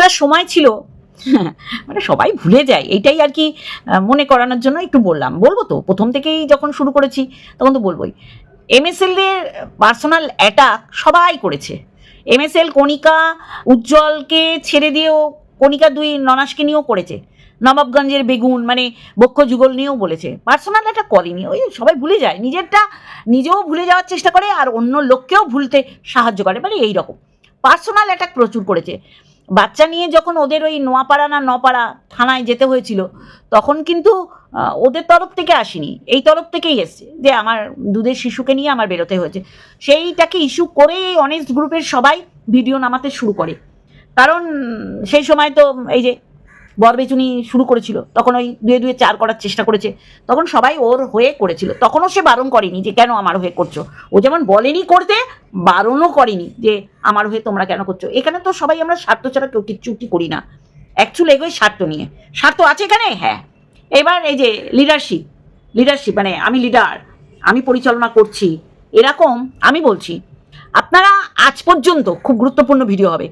একটা সময় ছিল। মানে সবাই ভুলে যায়, এইটাই আর কি মনে করানোর জন্য একটু বললাম। বলব তো, প্রথম থেকেই যখন শুরু করেছি, তখন তো বলবোই। এমএসএল এর পার্সোনাল অ্যাটাক সবাই করেছে। এমএসএল কণিকা উজ্জ্বলকে ছেড়ে দিয়েও, কণিকা দুই ননাসকে নিয়েও করেছে। নবাবগঞ্জের বেগুন মানে বক্ষ যুগল নিয়েও বলেছে। পার্সোনাল একটা করেনি, ওই সবাই ভুলে যায়। নিজেরটা নিজেও ভুলে যাওয়ার চেষ্টা করে, আর অন্য লোককেও ভুলতে সাহায্য করে মানে এই রকম পার্সোনাল অ্যাটাক প্রচুর করেছে। বাচ্চা নিয়ে যখন ওদের ওই নোয়াপাড়া না নপাড়া থানায় যেতে হয়েছিল, তখন কিন্তু ওদের তরফ থেকে আসেনি। এই তরফ থেকেই এসছে যে আমার দুধের শিশুকে নিয়ে আমার বেরোতে হয়েছে। সেইটাকে ইস্যু করে অনেস্ট গ্রুপের সবাই ভিডিও নামাতে শুরু করে। কারণ, সেই সময় তো এই যে বরবেচুনি শুরু করেছিল। তখন ওই দুয়ে দুয়ে চার করার চেষ্টা করেছে। তখন সবাই ওর হয়ে করেছিল। তখনও সে বারণ করেনি যে, কেন আমার হয়ে করছ? ও যেমন বলেনি করতে, বারণও করেনি যে, আমার হয়ে তোমরা কেন করছ? এখানে তো সবাই আমরা স্বার্থ ছাড়া কেউ কিচ্ছু কি করি না। অ্যাকচুয়ালি এগোয় স্বার্থ নিয়ে। স্বার্থ আছে এখানে? হ্যাঁ। এবার এই যে লিডারশিপ লিডারশিপ মানে আমি লিডার আমি পরিচালনা করছি, এরকম আমি বলছি। আপনারা আজ পর্যন্ত, খুব গুরুত্বপূর্ণ ভিডিও হবে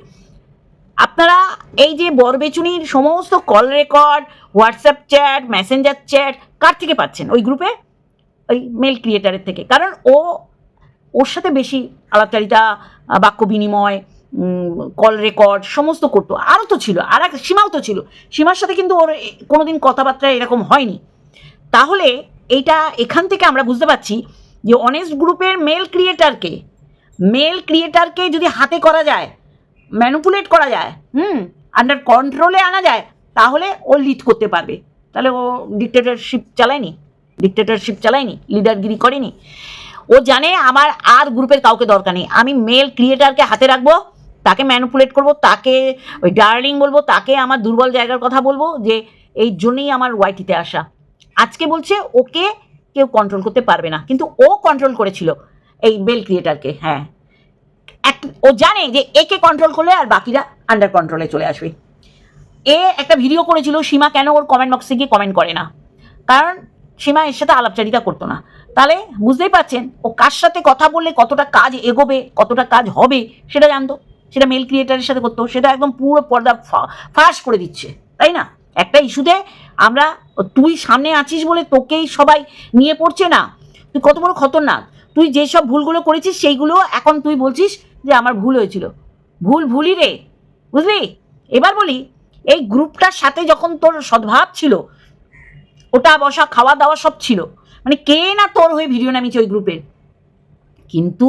আপনারা এই যে বরবেচুনির সমস্ত call record, WhatsApp chat, Messenger chat, কার থেকে পাচ্ছেন? ওই গ্রুপে? ওই মেল ক্রিয়েটারের থেকে। কারণ ও, ওর সাথে বেশি আলাপচারিতা, বাক্য বিনিময় কল রেকর্ড, সমস্ত করতো। আরও তো ছিল, আর এক সীমাও তো ছিল। সীমার সাথে কিন্তু ওর কোনো দিন কথাবার্তা এরকম হয়নি। তাহলে এইটা এখান থেকে আমরা বুঝতে পারছি যে অনেস্ট গ্রুপের মেল ক্রিয়েটারকে মেল ক্রিয়েটারকে যদি হাতে করা যায় ম্যানুপুলেট করা যায়, হুম আন্ডার কন্ট্রোলে আনা যায়, তাহলে ও লিড করতে পারবে। তাহলে ও ডিক্টেটরশিপ চালায়নি ডিক্টেটরশিপ চালায়নি লিডারগিরি করেনি। ও জানে আমার আর গ্রুপের কাউকে দরকার নেই। আমি মেল ক্রিয়েটারকে হাতে রাখব, তাকে ম্যানুপুলেট করব, তাকে ওই ডার্লিং বলব, তাকে আমার দুর্বল জায়গার কথা বলব, যে এই জন্যেই আমার ওয়াইটিতে আসা। আজকে বলছে ওকে কেউ কন্ট্রোল করতে পারবে না, কিন্তু ও কন্ট্রোল করেছিল এই মেল ক্রিয়েটারকে হ্যাঁ। এক ও জানে যে একে কন্ট্রোল করলে আর বাকিরা আন্ডার কন্ট্রোলে চলে আসবে। এ একটা ভিডিও করেছিল, সীমা কেন ওর কমেন্ট বক্সে গিয়ে কমেন্ট করে না? কারণ সীমা এর সাথে আলাপচারিতা করতো না। তাহলে বুঝতেই পারছেন, ও কার সাথে কথা বললে কতটা কাজ এগোবে, কতটা কাজ হবে সেটা জানতো। সেটা মেল ক্রিয়েটারের সাথে করতো, সেটা একদম পুরো পর্দা ফাঁস করে দিচ্ছে, তাই না? একটা ইস্যুতে আমরা, তুই সামনে আছিস বলে তোকেই সবাই নিয়ে পড়ছে না। তুই কত বড় খতরনাক। তুই যেসব ভুলগুলো করেছিস সেইগুলো এখন তুই বলছিস যে আমার ভুল হয়েছিল। ভুল ভুলই রে, বুঝলি? এবার বলি, এই গ্রুপটার সাথে যখন তোর সদ্ভাব ছিল, ওটা বসা খাওয়া দাওয়া সব ছিল মানে কে না তোর হয়ে ভিডিও নামিয়েছে ওই গ্রুপের? কিন্তু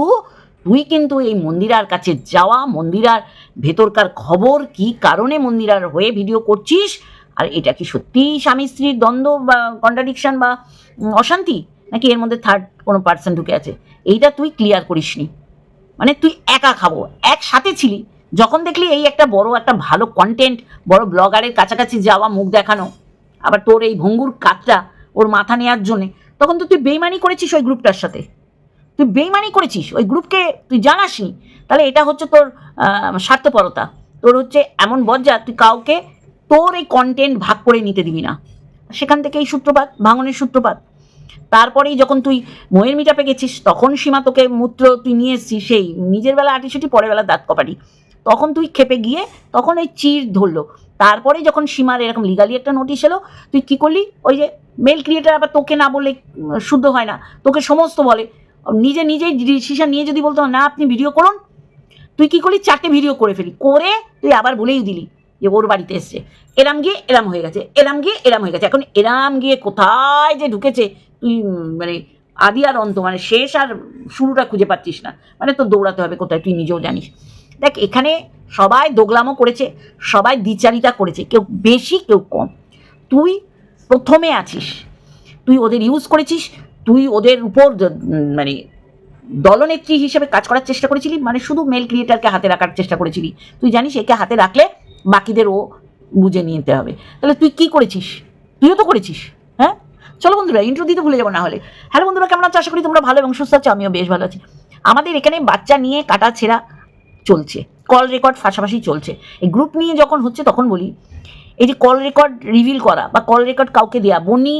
তুই কিন্তু এই মন্দিরার কাছে যাওয়া, মন্দিরার ভেতরকার খবর, কি কারণে মন্দিরার হয়ে ভিডিও করছিস, আর এটা কি সত্যিই স্বামী স্ত্রীর দ্বন্দ্ব বা কন্ট্রাডিকশন বা অশান্তি? নাকি এর মধ্যে থার্ড কোনো পার্সন ঢুকে আছে? এইটা তুই ক্লিয়ার করিসনি। মানে তুই একা খাব। একসাথে ছিলি। যখন দেখলি এই একটা বড়, একটা ভালো কন্টেন্ট বড় ব্লগারের কাছাকাছি যাওয়া, মুখ দেখানো, আবার তোর এই ভঙ্গুর কাজটা ওর মাথা নেওয়ার জন্যে, তখন তো তুই বেইমানি করেছিস ওই গ্রুপটার সাথে। তুই বেইমানি করেছিস, ওই গ্রুপকে তুই জানাসনি। তাহলে এটা হচ্ছে তোর স্বার্থপরতা। তোর হচ্ছে এমন বজ্জা, তুই কাউকে তোর এই কন্টেন্ট ভাগ করে নিতে দিবি না। সেখান থেকে এই সূত্রপাত, ভাঙনের সূত্রপাত। তারপরেই যখন তুই ময়ের মিটাপে গেছিস তখন সীমা তোকে মূত্র তুই নিয়ে এসছিস সেই নিজের বেলা আটিসুটি পরের বেলা দাঁত কপাটি। তখন তুই খেপে গিয়ে তখন ওই চির ধরলো। তারপরে যখন সীমার এরকম লিগালি একটা নোটিশ এলো তুই কী করলি? ওই যে মেল ক্রিয়েটার আবার তোকে না উম, শুদ্ধ হয় না তোকে সমস্ত বলে। নিজে নিজেই ডিসিশন নিয়ে যদি বলতো না আপনি ভিডিও করুন। তুই কি করলি? চারটে ভিডিও করে ফেলি। করে তুই আবার বলেই দিলি যে ওর বাড়িতে এসছে। এরাম গিয়ে এরাম হয়ে গেছে এরাম গিয়ে এরাম হয়ে গেছে। এখন এরাম গিয়ে কোথায় যে ঢুকেছে তুই মানে আদি আর অন্ত মানে শেষ আর শুরুটা খুঁজে পাচ্ছিস না। মানে তোর দৌড়াতে হবে কোথায়, তুই নিজেও জানিস। দেখ, এখানে সবাই দোগলামও করেছে, সবাই দ্বিচারিতা করেছে, কেউ বেশি, কেউ কম। তুই প্রথমে আছিস, তুই ওদের ইউজ করেছিস, তুই ওদের উপর মানে দলনেত্রী হিসেবে কাজ করার চেষ্টা করেছিলি মানে শুধু মেল ক্রিয়েটারকে হাতে রাখার চেষ্টা করেছিলি। তুই জানিস, একে হাতে রাখলে বাকিদের ও বুঝে নিতে হবে। তাহলে তুই কি করেছিস? তুইও তো করেছিস। চলো বন্ধুরা ইন্ট্রো দিতে ভুলে যাব না হলে। হ্যালো বন্ধুরা, কেমন আছো? আশা করি তোমরা ভালো এবং সুস্থ আছো, আমিও বেশ ভালো আছি। আমাদের এখানে বাচ্চা নিয়ে কাটা ছেঁড়া চলছে কল রেকর্ড পাশাপাশি চলছে। এই গ্রুপ নিয়ে যখন হচ্ছে তখন বলি, এই যে কল রেকর্ড রিভিল করা বা কল রেকর্ড কাউকে দেওয়া বনি,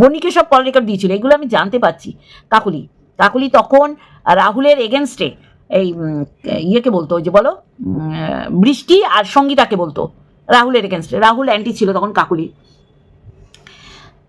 বনিকে সব কল রেকর্ড দিয়েছিল, এগুলো আমি জানতে পারছি। কাকুলি কাকুলি তখন রাহুলের এগেনস্টে এই ইয়েকে বলতো যে বলো বৃষ্টি আর সঙ্গীতাকে বলতো, রাহুলের এগেনস্টে রাহুল অ্যান্টি ছিল তখন কাকুলি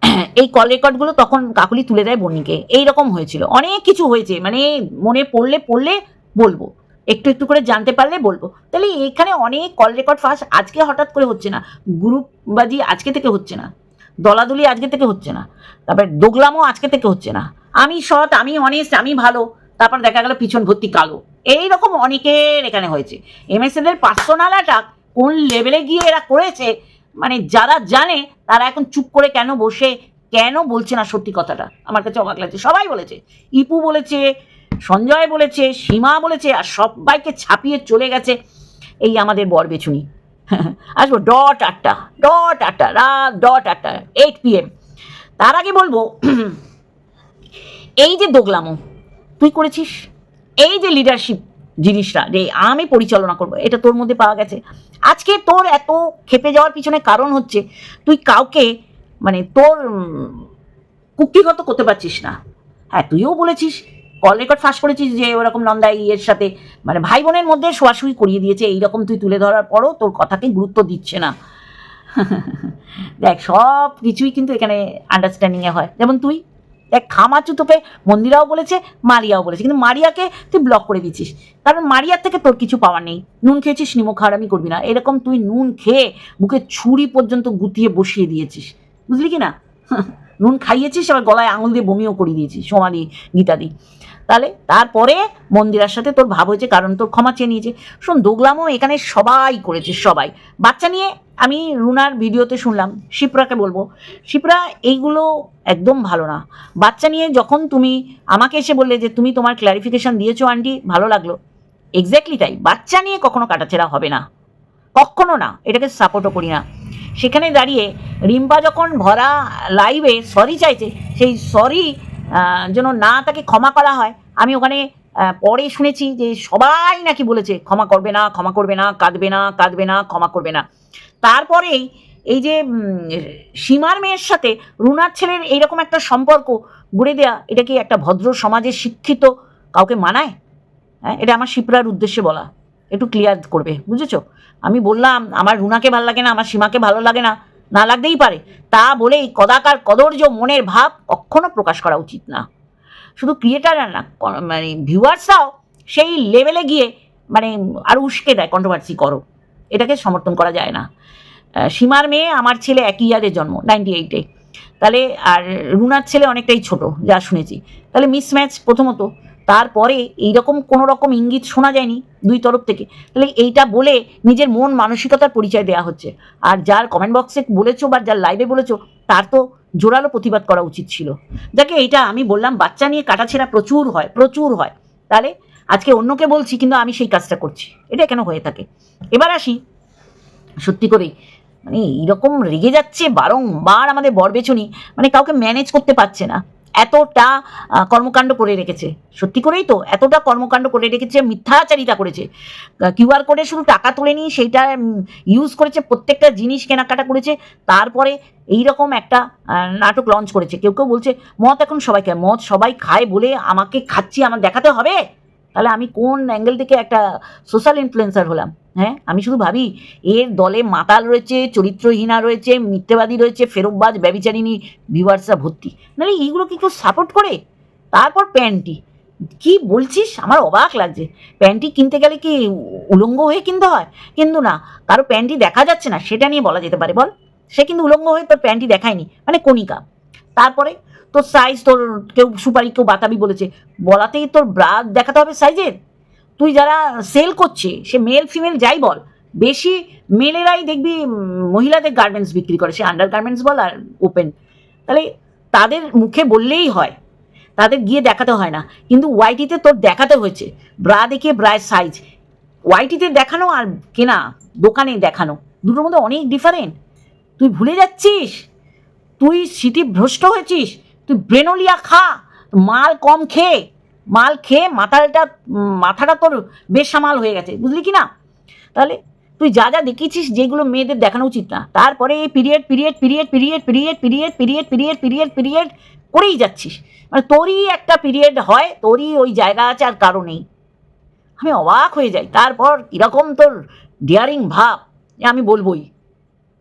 এই কল রেকর্ডগুলো তখন কাকুলি তুলে দেয় বন্নিকে এইরকম হয়েছিল। অনেক কিছু হয়েছে। মানে মনে পড়লে পড়লে বলব। একটু একটু করে জানতে পারলে বলব। তাহলে এখানে অনেক কল রেকর্ড ফাঁস আজকে হঠাৎ করে হচ্ছে না। গ্রুপবাজি আজকে থেকে হচ্ছে না। দলাদলি আজকে থেকে হচ্ছে না। তারপরে দোগলামও আজকে থেকে হচ্ছে না। আমি সৎ, আমি অনেস্ট আমি ভালো। তারপর দেখা গেল পিছন ভর্তি কালো। এইরকম অনেকের এখানে হয়েছে। এমএসএন এর পার্সোনাল অ্যাটাক কোন লেভেলে গিয়ে এরা করেছে মানে যারা জানে, তারা এখন চুপ করে কেন বসে, কেন বলছে না সত্যি কথাটা? আমার কাছে অবাক লাগছে। সবাই বলেছে। ইপু বলেছে, সঞ্জয় বলেছে, সীমা বলেছে, আর সবাইকে ছাপিয়ে চলে গেছে এই আমাদের বর বেছুনি আসব, ডট আটটা ডট আটটা, রাত ডট আটটা এইট পিএম তার আগে বলব, এই যে দোগলামো, তুই করেছিস? এই যে লিডারশিপ জিনিসটা যে আমি পরিচালনা করব, এটা তোর মধ্যে পাওয়া গেছে। আজকে তোর এত খেপে যাওয়ার পিছনে কারণ হচ্ছে, তুই কাউকে মানে তোর কুক্তিগত করতে পারছিস না। হ্যাঁ তুইও বলেছিস কল রেকর্ড ফাঁস করেছিস যে ওরকম নন্দা ইয়ের সাথে মানে ভাই বোনের মধ্যে শোয়াশুই করিয়ে দিয়েছে, এইরকম তুই তুলে ধরার পরও তোর কথাকে গুরুত্ব দিচ্ছে না। দেখ সব কিছুই কিন্তু এখানে আন্ডারস্ট্যান্ডিংয়ে হয়। যেমন তুই দেখ খামাচু তোকে মন্দিরাও বলেছে, মারিয়াও বলেছে। কিন্তু মারিয়াকে তুই ব্লক করে দিচ্ছিস কারণ মারিয়ার থেকে তোর কিছু পাওয়ার নেই। নুন খেয়েছিস নিমক হারামি করবি না। এরকম তুই নুন খেয়ে বুকে ছুরি পর্যন্ত গুতিয়ে বসিয়ে দিয়েছিস। বুঝলি কি না? নুন খাইয়েছিস, আবার গলায় আঙুল দিয়ে বমিও করিয়ে দিয়েছিস। সোমালি গীতাদি তাহলে তারপরে মন্দিরার সাথে তোর ভাব হয়েছে, কারণ তোর ক্ষমা চেয়ে নিয়েছে। শোন, দোগলামও এখানে সবাই করেছে, সবাই। বাচ্চা নিয়ে আমি রুনার ভিডিওতে শুনলাম, শিপ্রাকে বলব। শিপ্রা, এইগুলো একদম ভালো না। বাচ্চা নিয়ে যখন তুমি আমাকে এসে বললে যে তুমি তোমার ক্ল্যারিফিকেশন দিয়েছ, আন্টি, ভালো লাগল। এক্স্যাক্টলি তাই। বাচ্চা নিয়ে কখনো কাটাছেড়া হবে না। কখনো না। এটাকে সাপোর্টও করি না। সেখানে দাঁড়িয়ে রিম্পা যখন ভরা লাইভে সরি চাইছে, সেই সরি যেন না তাকে ক্ষমা করা হয়। আমি ওখানে পরে শুনেছি যে সবাই নাকি বলেছে, ক্ষমা করবে না, ক্ষমা করবে না, কাঁদবে না কাঁদবে না, ক্ষমা করবে না। তারপরেই এই যে সীমার মেয়ের সাথে রুনার ছেলের এইরকম একটা সম্পর্ক গড়ে দেয়া, এটা কি একটা ভদ্র সমাজে শিক্ষিত কাউকে মানায়? হ্যাঁ এটা আমার শিপ্রার উদ্দেশ্যে বলা। একটু ক্লিয়ার করবে, বুঝেছ? আমি বললাম, আমার রুনাকে ভালো লাগে না, আমার সীমাকে ভালো লাগে না। না লাগতেই পারে। তা বলেই কদাকার কদর্য মনের ভাব কখনো প্রকাশ করা উচিত না। শুধু ক্রিয়েটার না মানে ভিউয়ার্সরাও সেই লেভেলে গিয়ে মানে আরও উস্কে দেয় কন্ট্রোভার্সি করো। এটাকে সমর্থন করা যায় না। সীমার মেয়ে আমার ছেলে একই ইয়ারে জন্ম নাইনটি এইটে তাহলে আর রুনার ছেলে অনেকটাই ছোট, যা শুনেছি। তাহলে মিসম্যাচ প্রথমত তারপরে এইরকম কোনো রকম ইঙ্গিত শোনা যায়নি দুই তরফ থেকে। তাহলে এইটা বলে নিজের মন মানসিকতার পরিচয় দেওয়া হচ্ছে। আর যার কমেন্ট বক্সে বলেছ বা যার লাইভে বলেছ, তার তো জোরালো প্রতিবাদ করা উচিত ছিল। যাকে এইটা আমি বললাম, বাচ্চা নিয়ে কাটাছেড়া প্রচুর হয় প্রচুর হয়। তাহলে আজকে অন্যকে বলছি, কিন্তু আমি সেই কাজটা করছি। এটা কেন হয়ে থাকে? এবার আসি, সত্যি করেই মানে এইরকম রেগে যাচ্ছে বারংবার আমাদের বরবেচনি মানে কাউকে ম্যানেজ করতে পারছে না। এতটা কর্মকাণ্ড করে রেখেছে। সত্যি করেই তো, এতটা কর্মকাণ্ড করে রেখেছে, মিথ্যাচারিতা করেছে। কিউআর কোডে শুধু টাকা তুলে নিয়ে সেইটা ইউজ করেছে, প্রত্যেকটা জিনিস কেনাকাটা করেছে, তারপরে এই রকম একটা নাটক লঞ্চ করেছে। কেউ কেউ বলছে, মদ এখন সবাই খায় মদ সবাই খায় বলে আমাকে খাচ্ছি আমার দেখাতে হবে? তাহলে আমি কোন অ্যাঙ্গেল থেকে একটা সোশ্যাল ইনফ্লুয়েন্সার হলাম? হ্যাঁ আমি শুধু ভাবি, এর দলে মাতাল রয়েছে, চরিত্রহীনা রয়েছে, মিথ্যেবাদী রয়েছে ফেরববাজ ব্যবিচারিণী ভিউয়ার্সরা ভর্তি। নাহলে এইগুলো কি কেউ সাপোর্ট করে? তারপর প্যান্টি কি বলছিস? আমার অবাক লাগছে। প্যান্টি কিনতে গেলে কি উলঙ্গ হয়ে কিনতে হয়? কিন্তু না, কারও প্যান্টি দেখা যাচ্ছে না, সেটা নিয়ে বলা যেতে পারে, বল। সে কিন্তু উলঙ্গ হয়ে তোর প্যান্টি দেখায়নি মানে কণিকা। তারপরে তোর সাইজ তোর কেউ সুপারি, কেউ বাতাবি বলেছে। বলাতেই তোর ব্রা দেখাতে হবে সাইজের তুই যারা সেল করছে, সে মেল ফিমেল যাই বল, বেশি মেলেরাই দেখবি মহিলাদের গার্মেন্টস বিক্রি করে। সে আন্ডার গার্মেন্টস বল আর ওপেন তাহলে তাদের মুখে বললেই হয়। তাদের গিয়ে দেখাতে হয় না। কিন্তু ওয়াইটিতে তোর দেখাতে হয়েছে। ব্রা দেখে ব্রায়ের সাইজ ওয়াইটিতে দেখানো আর কেনা, দোকানে দেখানো, দুটোর মধ্যে অনেক ডিফারেন্ট তুই ভুলে যাচ্ছিস? তুই স্মৃতি ভ্রষ্ট হয়েছিস? তুই ব্রেনোলিয়া খা, মাল কম খেয়ে, মাল খেয়ে মাথাটা মাথাটা তোর বেসামাল হয়ে গেছে, বুঝলি কি না? তাহলে তুই যা যা দেখিয়েছিস যেগুলো মেয়েদের দেখানো উচিত না, তারপরে এই period period period period period period period period period period করেই যাচ্ছিস। মানে তোরই একটা পিরিয়ড হয়, তোরই ওই জায়গা আছে আর কারও নেই। আমি অবাক হয়ে যাই, তারপর কীরকম তোর ডিয়ারিং ভাব আমি বলবই।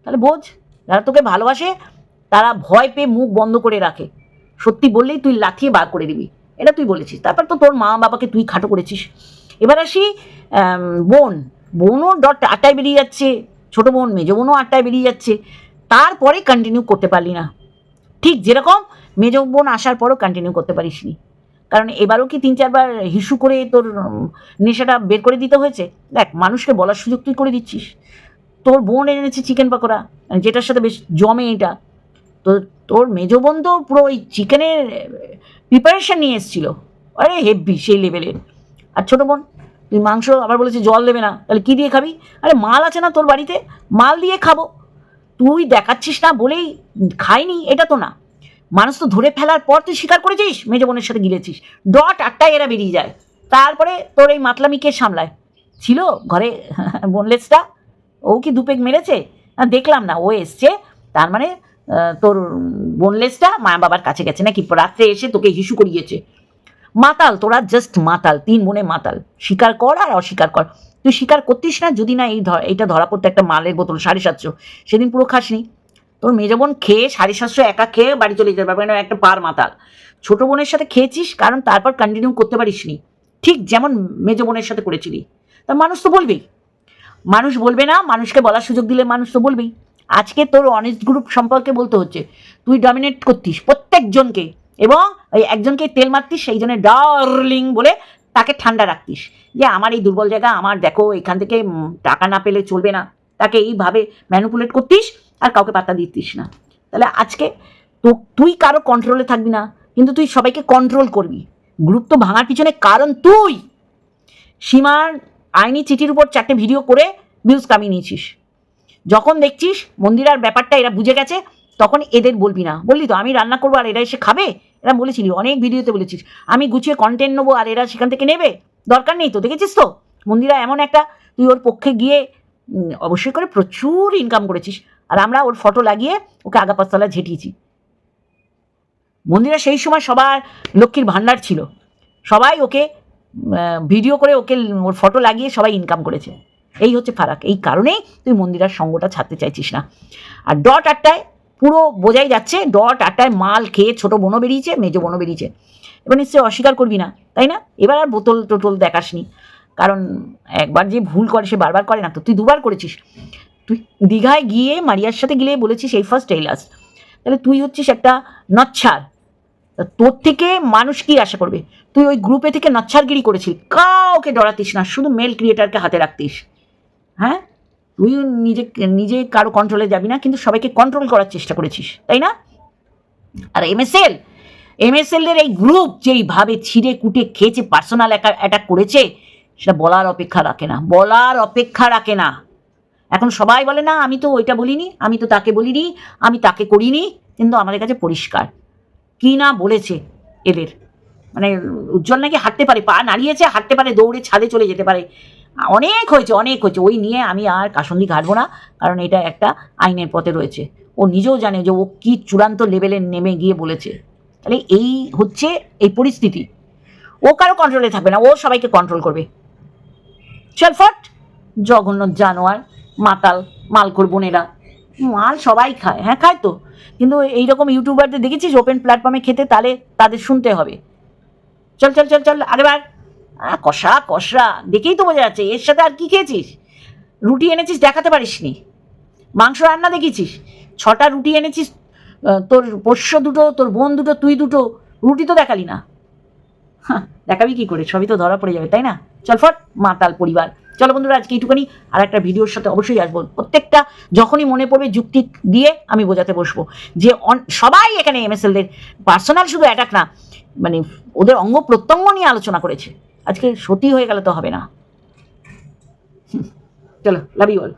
তাহলে বোঝ, যারা তোকে ভালোবাসে তারা ভয় পেয়ে মুখ বন্ধ করে রাখে। সত্যি বললেই তুই লাথিয়ে বার করে দিবি। এটা তুই বলেছিস। তারপর তো তোর মা বাবাকে তুই খাটো করেছিস। এবার আসি বোন। বোনও ডট আটটায় বেরিয়ে যাচ্ছে। ছোটো বোন, মেজো বোনও আটটায় বেরিয়ে যাচ্ছে। তারপরে কন্টিনিউ করতে পারলি না। ঠিক যেরকম মেজো বোন আসার পরও কন্টিনিউ করতে পারিসনি কারণ এবারও কি তিন চারবার হিসু করে তোর নেশাটা বের করে দিতে হয়েছে? দেখ, মানুষকে বলার সুযোগ তুই করে দিচ্ছিস। তোর বোন এনেছে চিকেন পাকোড়া। যেটার সাথে বেশ জমে এটা। তো তোর মেজো বোন তো পুরো ওই চিকেনের প্রিপারেশন নিয়ে এসেছিল। আরে হেভি সেই লেভেলের আর ছোটো বোন, তুই মাংস আবার বলেছে জল দেবে না, তাহলে কী দিয়ে খাবি? আরে মাল আছে না তোর বাড়িতে, মাল দিয়ে খাব। তুই দেখাচ্ছিস না বলেই খাইনি, এটা তো না। মানুষ তো ধরে ফেলার পর তুই স্বীকার করেছিস? মেজো বোনের সাথে গিলেছিস। ডট আটটায় এরা বেরিয়ে যায়। তারপরে তোর এই মাতলামি কে সামলায়। ছিল ঘরে বোনলেসটা ও কি দুপেক মেরেছে? দেখলাম না, ও এসছে। তার মানে তোর বোনলেসটা মা বাবার কাছে গেছে নাকি? রাত্রে এসে তোকে হিসু করিয়েছে। মাতাল, তোরা জাস্ট মাতাল, তিন বোনে মাতাল। স্বীকার কর আর অস্বীকার কর। তুই স্বীকার করতিস না যদি না এই এইটা ধরা পড়তো একটা মালের বোতল, সাড়ে সাতশো। সেদিন পুরো খাসনি। তোর মেজো বোন খেয়ে সাড়ে সাতশো একা খেয়ে বাড়ি চলে যেতে পারবে না একটা পার মাতাল। ছোট বোনের সাথে খেয়েছিস, কারণ তারপর কন্টিনিউ করতে পারিসনি। ঠিক যেমন মেজো বোনের সাথে করেছিলি। তা মানুষ তো বলবেই। মানুষ বলবে না, মানুষকে বলার সুযোগ দিলে মানুষ তো বলবেই। আজকে তোর অনেস্ট গ্রুপ সম্পর্কে বলতে হচ্ছে। তুই ডমিনেট করতিস প্রত্যেকজনকে এবং ওই একজনকে তেল মারতিস সেই জন্য ডার্লিং বলে তাকে ঠান্ডা রাখতিস। যে আমার এই দুর্বল জায়গা, আমার দেখো এখান থেকে টাকা না পেলে চলবে না। তাকে এইভাবে ম্যানুপুলেট করতিস আর কাউকে পাত্তা দিতিস না। তাহলে আজকে তো তুই কারও কন্ট্রোলে থাকবি না, কিন্তু তুই সবাইকে কন্ট্রোল করবি। গ্রুপ তো ভাঙার পিছনে কারণ তুই। সীমার আইনি চিঠির উপর চারটে ভিডিও করে ভিউজ কামিয়ে নিয়েছিস। যখন দেখছিস মন্দিরার ব্যাপারটা এরা বুঝে গেছে, তখন এদের বলবি না। বললি তো, আমি রান্না করব আর এরা এসে খাবে? এরা বলেছিলি, অনেক ভিডিওতে বলেছিস। আমি গুছিয়ে কন্টেন্ট নেব আর এরা সেখান থেকে নেবে? দরকার নেই তো, দেখেছিস তো? মন্দিরা এমন একটা, তুই ওর পক্ষে গিয়ে অবশ্যই করে প্রচুর ইনকাম করেছিস। আর আমরা ওর ফটো লাগিয়ে ওকে আগা পাঁচতলায় ঝেঁটিয়েছি। মন্দিরা সেই সময় সবার লক্ষ্মীর ভাণ্ডার ছিল। সবাই ওকে ভিডিও করে ওকে ওর ফটো লাগিয়ে সবাই ইনকাম করেছে। এই হচ্ছে ফারাক। এই কারণেই তুই মন্দিরার সঙ্গটা ছাড়তে চাইছিস না। আর ডট আটটায় পুরো বোঝাই যাচ্ছে, ডট আটটায় মাল খেয়ে ছোট বোনও বেরিয়েছে, মেজো বোনও বেরিয়েছে। এবার নিশ্চয়ই অস্বীকার করবি না, তাই না? এবার আর বোতল টোতল দেখাসনি। কারণ একবার যে ভুল করে সে বারবার করে না, তো তুই দুবার করেছিস। তুই দীঘায় গিয়ে মারিয়ার সাথে গেলে বলেছিস এই ফার্স্ট এই লাস্ট তাহলে তুই হচ্ছিস একটা নচ্ছার। তোর থেকে মানুষ কি আশা করবে? তুই ওই গ্রুপে থেকে নচ্ছারগিরি করেছিস কাউকে ডরাতিস না, শুধু মেল ক্রিয়েটারকে হাতে রাখতিস। হ্যাঁ? তুই নিজে নিজে কারও কন্ট্রোলে যাবি না, কিন্তু সবাইকে কন্ট্রোল করার চেষ্টা করেছিস, তাই না? আর এমএসএল এমএসএল এর এই গ্রুপ যেইভাবে ছিঁড়ে কুটে খেয়েছে পার্সোনাল অ্যাটাক করেছে, সেটা বলার অপেক্ষা রাখে না, বলার অপেক্ষা রাখে না। এখন সবাই বলে, না, আমি তো ওইটা বলিনি, আমি তো তাকে বলিনি, আমি তাকে করিনি। কিন্তু আমাদের কাছে পরিষ্কার। কি না বলেছে এদের? মানে উজ্জ্বল নাকি হাঁটতে পারে, পা নাড়িয়েছে, হাঁটতে পারে, দৌড়ে ছাদে চলে যেতে পারে। অনেক হয়েছে অনেক হয়েছে। ওই নিয়ে আমি আর কাসন্দি ঘাটবো না, কারণ এটা একটা আইনের পথে রয়েছে। ও নিজেও জানে যে ও কি চূড়ান্ত লেভেলে নেমে গিয়ে বলেছে। তাহলে এই হচ্ছে এই পরিস্থিতি। ও কারও কন্ট্রোলে থাকবে না, ও সবাইকে কন্ট্রোল করবে। চল ফট জঘন্য জানোয়ার, মাতাল মালখোর বোনেরা। মাল সবাই খায় হ্যাঁ খায় তো। কিন্তু এইরকম ইউটিউবারদের দেখেছিস ওপেন প্ল্যাটফর্মে খেতে? তাহলে তাদের শুনতে হবে। চল চল চল চল আরেবার আহ, কষা কষা। দেখেই তো বোঝা যাচ্ছে এর সাথে আর কি খেয়েছিস? রুটি এনেছিস দেখাতে পারিসনি। মাংস রান্না দেখেছিস? ছটা রুটি এনেছিস তোর পোষ্য দুটো তোর বোন দুটো তুই দুটো রুটি তো দেখালি না। হ্যাঁ দেখাবি কি করে? সবই তো ধরা পড়ে যাবে তাই না? চল ফট মাতাল পরিবার। চলো বন্ধুরা আজকে এইটুখানি। আর একটা ভিডিওর সাথে অবশ্যই আসব। প্রত্যেকটা যখনই মনে পড়বে যুক্তি দিয়ে আমি বোঝাতে বসবো। যে সবাই এখানে এমএসএলদের পার্সোনাল শুধু অ্যাটাক না মানে ওদের অঙ্গ প্রত্যঙ্গ নিয়ে আলোচনা করেছে। আজকে সতী হয়ে গেলে তো হবে না। চলো লাভ ইউ অল